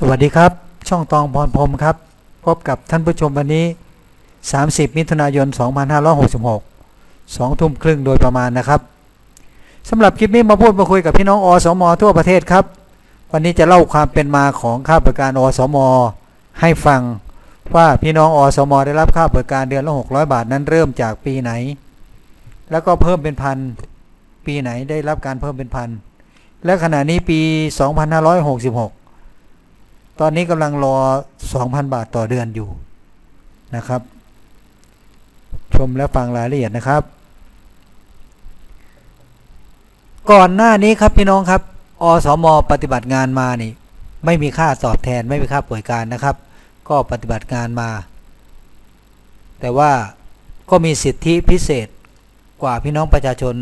สวัสดีครับ ช่องตองพรพรมครับ พบกับท่านผู้ชมวันนี้ 30 มิถุนายน 2566 2 ทุ่มครึ่งโดยประมาณนะครับสำหรับคลิปนี้มาพูดมาคุยกับพี่น้องอสม ทั่วประเทศครับ วันนี้จะเล่าความเป็นมาของค่าบริการอสม ให้ฟังว่าพี่น้องอสม ได้รับค่าบริการเดือนละ 600 บาทนั้นเริ่มจากปีไหน แล้วก็เพิ่มเป็นพันปีไหนได้รับการเพิ่มเป็นพันและขณะนี้ปี 2566 ตอนนี้กำลังรอ 2,000 บาทต่อเดือนอยู่นะครับ ชมและฟังรายละเอียดนะครับ ก่อนหน้านี้ครับพี่น้องครับ อสม ปฏิบัติงานมานี่ ไม่มีค่าตอบแทนไม่มีค่าป่วยการนะครับ ก็ปฏิบัติงานมา แต่ว่าก็มีสิทธิพิเศษกว่าพี่น้องประชาชน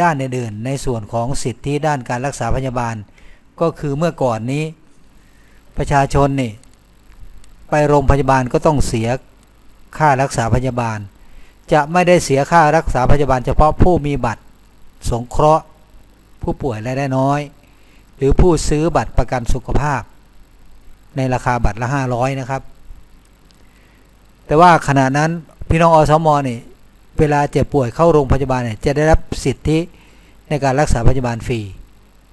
ด้านอื่นๆในส่วนของสิทธิด้านการรักษาพยาบาล ก็คือเมื่อก่อนนี้ ประชาชนนี่ ไปโรงพยาบาลก็ต้องเสียค่ารักษาพยาบาล จะไม่ได้เสียค่ารักษาพยาบาล เฉพาะผู้มีบัตรสงเคราะห์ ผู้ป่วยรายได้น้อย หรือผู้ซื้อบัตรประกันสุขภาพ ในราคาบัตรละ 500 นะครับ แต่ว่าขณะนั้นพี่น้องอสมนี่เวลาเจ็บป่วยเข้าโรงพยาบาลเนี่ยจะได้รับสิทธิในการรักษาพยาบาลฟรี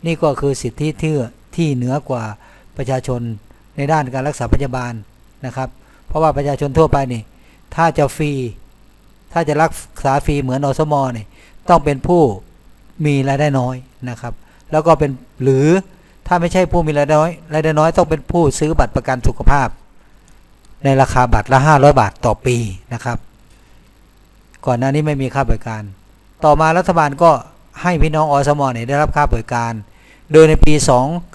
นี่ก็คือสิทธิที่ที่เหนือกว่า ประชาชนในด้านการรักษาพยาบาลนะครับ เพราะว่าประชาชนทั่วไปนี่ถ้าจะฟรีถ้าจะรักษาฟรีเหมือนอสมนี่ต้องเป็นผู้มีรายได้น้อยนะครับ แล้วก็เป็นหรือถ้าไม่ใช่ผู้มีรายได้น้อยรายได้น้อยต้องเป็นผู้ซื้อบัตรประกันสุขภาพ ในราคาบัตรละ 500 บาทต่อปีนะครับ ก่อนหน้านี้ไม่มีค่าบริการ ต่อมารัฐบาลก็ให้พี่น้องอสมเนี่ได้รับค่าบริการ โดยในปี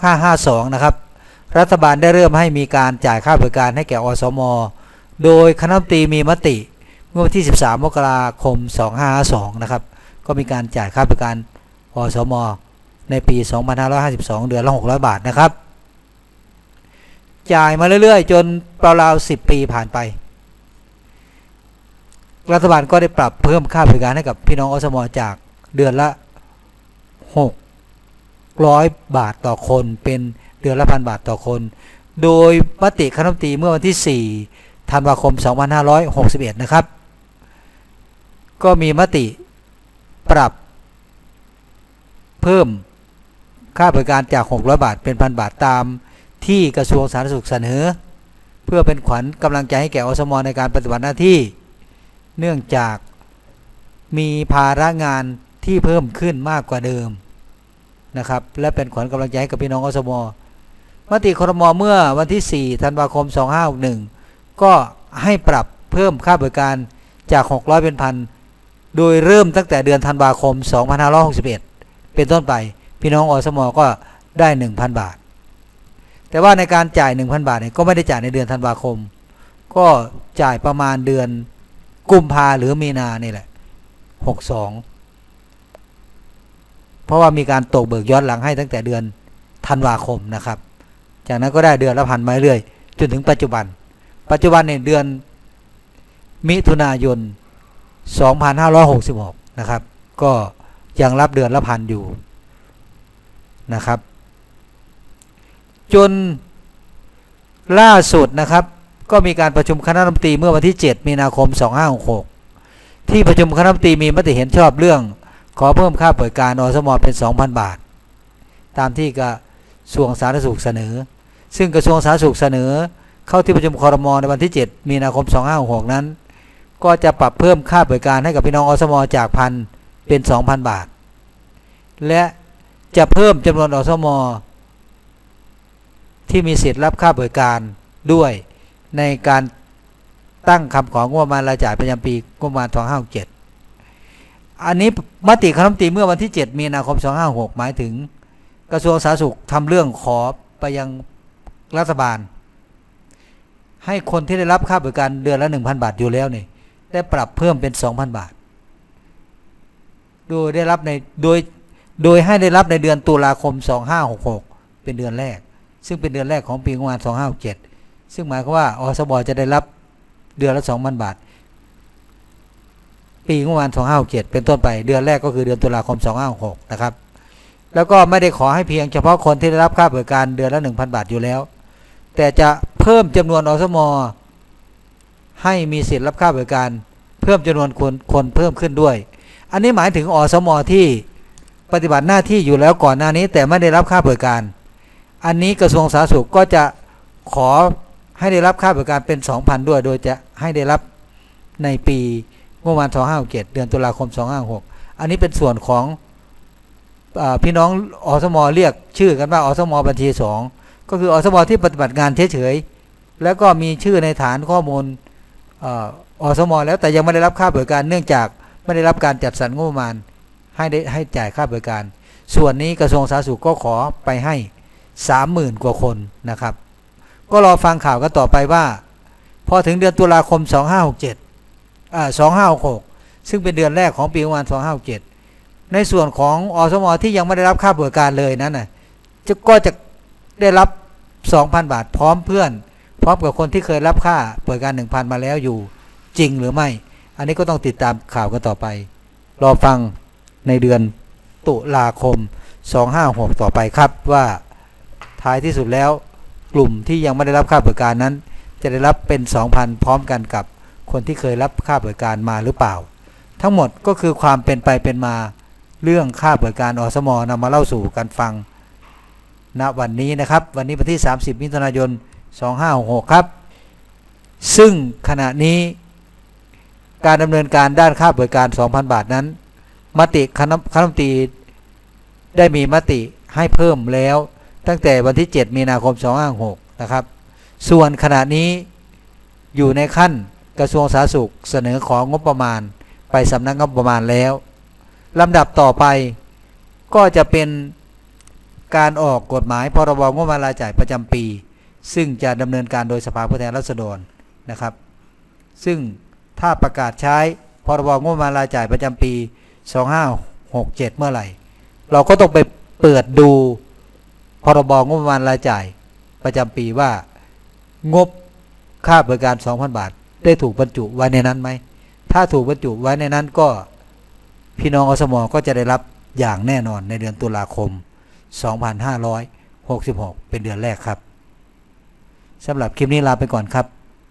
2552 นะครับ รัฐบาลได้เริ่มให้มีการจ่ายค่าบริการให้แก่อสม โดยคณะมนตรีมีมติเมื่อวันที่ 13 มกราคม 2552 นะครับ ก็มีการจ่ายค่าบริการอสม ในปี 2552 เดือนละ 600 บาทนะครับ จ่ายมาเรื่อยๆ จนราวๆ10 ปีผ่านไป รัฐบาลก็ได้ปรับเพิ่มค่าบริการให้กับพี่น้องอสม จากเดือนละ 600 บาทต่อคนเป็น เดือนละพันบาทต่อคน โดยมติคณะรัฐมนตรีเมื่อวันที่ 4 ธันวาคม 2561 นะครับ ก็มีมติปรับเพิ่มค่าบริการจาก 600 บาทเป็นพันบาทตามที่กระทรวงสาธารณสุขเสนอ เพื่อเป็นขวัญกำลังใจให้แก่อสมในการปฏิบัติหน้าที่ เนื่องจากมีภาระงานที่เพิ่มขึ้นมากกว่าเดิมนะครับ และเป็นขวัญกำลังใจให้กับพี่น้องอสม มติครมเมื่อวันที่ 4 ธันวาคม 2561 ก็ให้ปรับเพิ่มค่าบริการจาก 600 เป็นพัน โดยเริ่มตั้งแต่เดือนธันวาคม 2561 เป็นต้นไป พี่น้องอสมอก็ได้ 1,000 บาท แต่ว่าในการจ่าย 1,000 บาทเนี่ยก็ไม่ได้จ่ายในเดือนธันวาคม ก็จ่ายประมาณเดือนกุมภาหรือมีนานี่แหละ 62 เพราะว่ามีการตกเบิกย้อนหลังให้ตั้งแต่เดือนธันวาคมนะครับ จากนั้นก็ได้เดือนละพันมาเรื่อยจนถึงปัจจุบัน ปัจจุบันเนี่ยเดือนมิถุนายน 2566 นะครับ ก็ยังรับเดือนละพันอยู่นะครับ จนล่าสุดนะครับ ก็มีการประชุมคณะรัฐมนตรีเมื่อวันที่ 7 มีนาคม 2566 ที่ประชุมคณะรัฐมนตรีมีมติเห็นชอบเรื่อง ขอเพิ่มค่าบริการอสมเป็น 2,000 บาท ตามที่กระทรวงสาธารณสุขเสนอ ซึ่งกระทรวงสาธารณสุขเสนอ เข้าที่ประชุมคอรมอในวันที่ 7 มีนาคม 2566 นั้น ก็จะปรับเพิ่มค่าบริการให้กับพี่น้องอสมจากพันเป็น 2,000 บาท และจะเพิ่มจำนวนอสมที่มีสิทธิ์รับค่าบริการด้วยในการตั้งคำของงบประมาณรายจ่ายประจำปีงบประมาณ2567 อันนี้มติคณะรัฐมนตรีเมื่อวันที่ 7 มีนาคม 2566 หมายถึง กระทรวงสาธารณสุขทำเรื่องขอไปยัง รัฐบาล ให้คนที่ได้รับค่าบริการเดือนละ1,000บาทอยู่แล้วนี่ได้ปรับเพิ่มเป็น2,000บาท โดยได้รับในโดยโดยให้ได้รับในเดือนตุลาคม2566เป็นเดือนแรก ซึ่งเป็นเดือนแรกของปีงบประมาณ2567ซึ่งหมายความว่าอสบจะได้รับเดือนละ2,000บาท ปีงบประมาณ2567เป็นต้นไปเดือนแรกก็คือเดือนตุลาคม2566นะครับแล้วก็ไม่ได้ขอให้เพียงเฉพาะคนที่ได้รับค่าบริการเดือนละ 1,000 บาทอยู่แล้ว แต่จะเพิ่มจำนวนอสมให้มีสิทธิ์รับค่าบริการ เพิ่มจำนวนคนคนเพิ่มขึ้นด้วย อันนี้หมายถึงอสมที่ปฏิบัติหน้าที่อยู่แล้วก่อนหน้านี้ แต่ไม่ได้รับค่าบริการ อันนี้กระทรวงสาธารณสุขก็จะขอให้ได้รับค่าบริการเป็น 2,000 ด้วย โดยจะให้ได้รับในปีงบประมาณ2567เดือนตุลาคม 256 อันนี้เป็นส่วนของอพี่น้องอสมเรียกชื่อกันว่าอสมบัญชี 2 ก็คืออสมที่ปฏิบัติงานเฉยๆแล้วก็มีชื่อในฐานข้อมูลอสมแล้วแต่ยังไม่ได้รับค่าบริการเนื่องจากไม่ได้รับการจัดสรรงบประมาณให้ได้ให้จ่ายค่าบริการ ส่วนนี้กระทรวงสาธารณสุขก็ขอไปให้30,000กว่าคนนะครับ ก็รอฟังข่าวกันต่อไปว่า พอถึงเดือนตุลาคม 2567อ่า2566 ซึ่งเป็นเดือนแรกของปีประมาณ2567 ในส่วนของอสมที่ยังไม่ได้รับค่าบริการเลยนั้นน่ะจะก็จะ ได้รับ 2,000 บาทพร้อมเพื่อน พร้อมกับคนที่เคยรับค่าบริดการ 1,000 มาแล้วอยู่จริงหรือไม่ อันนี้ก็ต้องติดตามข่าวกันต่อไป รอฟังในเดือนตุลาคม 256 ต่อไปครับว่าท้ายที่สุดแล้วกลุ่มที่ยังไม่ได้รับค่าบริดการนั้น จะได้รับเป็น 2,000 พร้อมกันกับคนที่เคยรับค่าบริดการมาหรือเปล่า ทั้งหมดก็คือความเป็นไปเป็นมาเรื่องค่าบริดการอสมนำมาเล่าสู่กันฟัง ณวันนี้นะครับ วันนี้วันที่ 30 มิถุนายน 2566 ครับ ซึ่งขณะนี้การดำเนินการด้านค่าบริการ 2,000 บาทนั้น มติคณะคณะรัฐมนตรีได้มีมติให้เพิ่มแล้ว ตั้งแต่วันที่ 7 มีนาคม 2566 นะครับ ส่วนขณะนี้อยู่ในขั้นกระทรวงสาธารณสุขเสนอของงบประมาณ ไปสำนักงบประมาณแล้วลำดับต่อไปก็จะเป็น การออกกฎหมายพรบงบประมาณรายจ่ายประจำปี ซึ่งจะดำเนินการโดยสภาผู้แทนราษฎรนะครับ ซึ่งถ้าประกาศใช้พรบงบประมาณรายจ่ายประจำปี 2567 เมื่อไหร่ เราก็ต้องไปเปิดดูพรบงบประมาณรายจ่ายประจำปีว่างบค่าบริการ 2,000 บาท ได้ถูกบรรจุไว้ในนั้นไหม ถ้าถูกบรรจุไว้ในนั้นก็พี่น้องอสมก็จะได้รับอย่างแน่นอนในเดือนตุลาคม 2566 เป็นเดือนแรกครับสำหรับคลิปนี้ลาไปก่อนครับ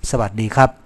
สวัสดีครับ